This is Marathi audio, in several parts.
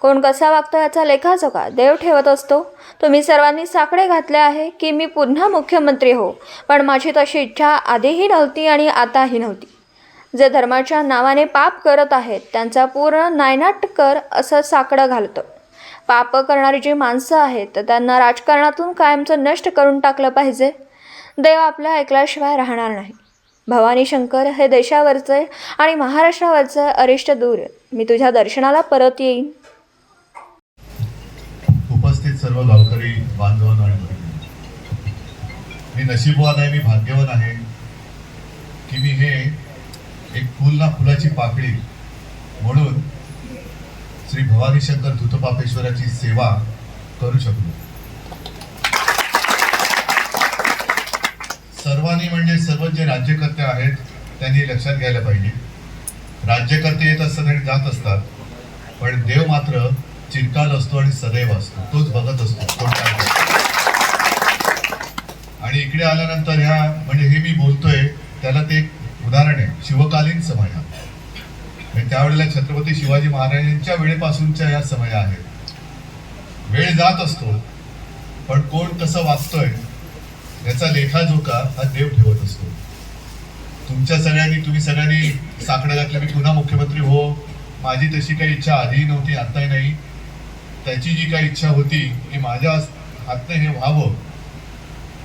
कोण कसा वागतो याचा लेखाजोखा देव ठेवत असतो. तुम्ही सर्वांनी साकडे घातले आहे की मी पुन्हा मुख्यमंत्री हो. पण माझी तशी इच्छा आधीही नव्हती आणि आताही नव्हती. जे धर्माच्या नावाने पाप करत आहेत त्यांचा पूर्ण नायनाट कर असं साकडं घालतं. पाप करणारी जी माणसं आहेत तर त्यांना राजकारणातून कायमचं नष्ट करून टाकलं पाहिजे. देव आपल्या ऐकल्याशिवाय राहणार नाही. भवानी शंकर हे देशावरचे आणि महाराष्ट्रावरचे अरिष्ट दूर मी तुझ्या दर्शनाला परत येईन. सर्व गावकरी बांधवांना आणि मी नशीबवान आहे मी भाग्यवान आहे की मी हे एक फुल ना फुलाची पाकळी म्हणून श्री भवानी शंकर धुतपापेश्वराची सेवा करू शकलो. सर्वांनी म्हणजे सर्व जे राज्यकर्ते आहेत त्यांनी लक्षात घ्यायला पाहिजे. राज्यकर्ते येत असताना जात असतात पण देव मात्र चिरकाल असतो आणि सदैव असतो. तोच बघत असतो. कोण आणि इकडे आल्यानंतर ह्या म्हणजे हे मी बोलतोय त्याला ते एक उदाहरण आहे. शिवकालीन समय. म्हणजे त्यावेळेला छत्रपती शिवाजी महाराजांच्या वेळेपासूनच्या या समय आहेत. वेळ जात असतो पण कोण कसं वाचतोय याचा लेखाजोखा हा देव ठेवत असतो. तुमच्या सगळ्यांनी तुम्ही सगळ्यांनी साकडं घातलं. मी पुन्हा मुख्यमंत्री हो. माझी तशी काही इच्छा आधीही नव्हती आताही नाही. त्याची जी काही इच्छा होती की माझ्या हातनं हे व्हावं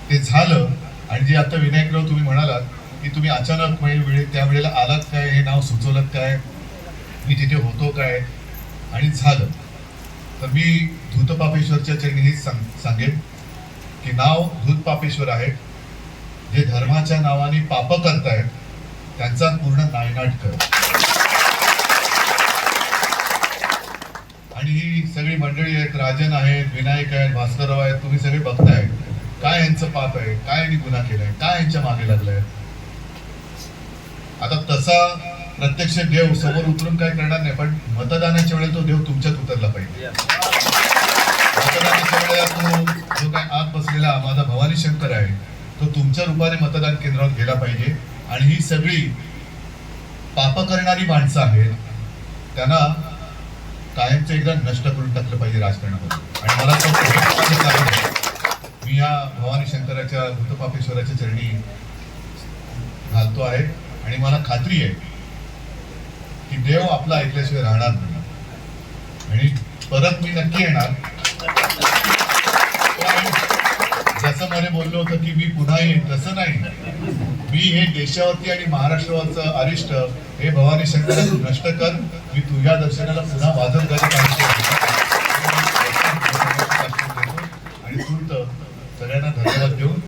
ते झालं. आणि जे आता विनायकराव तुम्ही म्हणालात की तुम्ही अचानक म्हणजे वेळ वेळे त्या वेळेला आलात काय? हे नाव सुचवलं काय? मी तिथे होतो काय? आणि झालं. तर मी धूतपापेश्वरच्या चरणी हेच सांग सांगेन की नाव धूतपापेश्वर आहे. जे धर्माच्या नावाने पाप करतायत त्यांचा पूर्ण नायनाट कर. आणि ही सगळी मंडळी आहेत राजन आहेत विनायक आहेत भास्करराव आहेत तुम्ही सगळे बघताय. काय यांचं पाप आहे? काय यांनी गुन्हा केलाय? काय यांच्या मागे लागलाय? आता तसा प्रत्यक्ष देव समोर उतरून काय करणार नाही पण मतदानाच्या वेळेला तो देव तुमच्यात उतरला पाहिजे. मतदानाच्या वेळेला तो जो काय आत बसलेला माझा भवानी शंकर आहे तो तुमच्या रूपाने मतदान केंद्रावर गेला पाहिजे. आणि ही सगळी पाप करणारी माणसं आहेत त्यांना कायमचं एकदा नष्ट करून टाकलं पाहिजे राजकारणामध्ये. आणि मला कारण मी या भवानी शंकराच्या भूतपापेश्वराच्या चरणी घालतो आहे. आणि मला खात्री आहे की देव आपला ऐकल्याशिवाय राहणार नाही. आणि परत मी नक्की येणार पण जसं मध्ये बोललो होतं की मी पुन्हा येईन तसं नाही. मी हे देशावरती आणि महाराष्ट्रावरचं अरिष्ट हे भवानी शंकराचं नष्ट कर. मी तुझ्या दर्शनाला पुन्हा वाजत करत आणि तूर्त सगळ्यांना धन्यवाद देऊन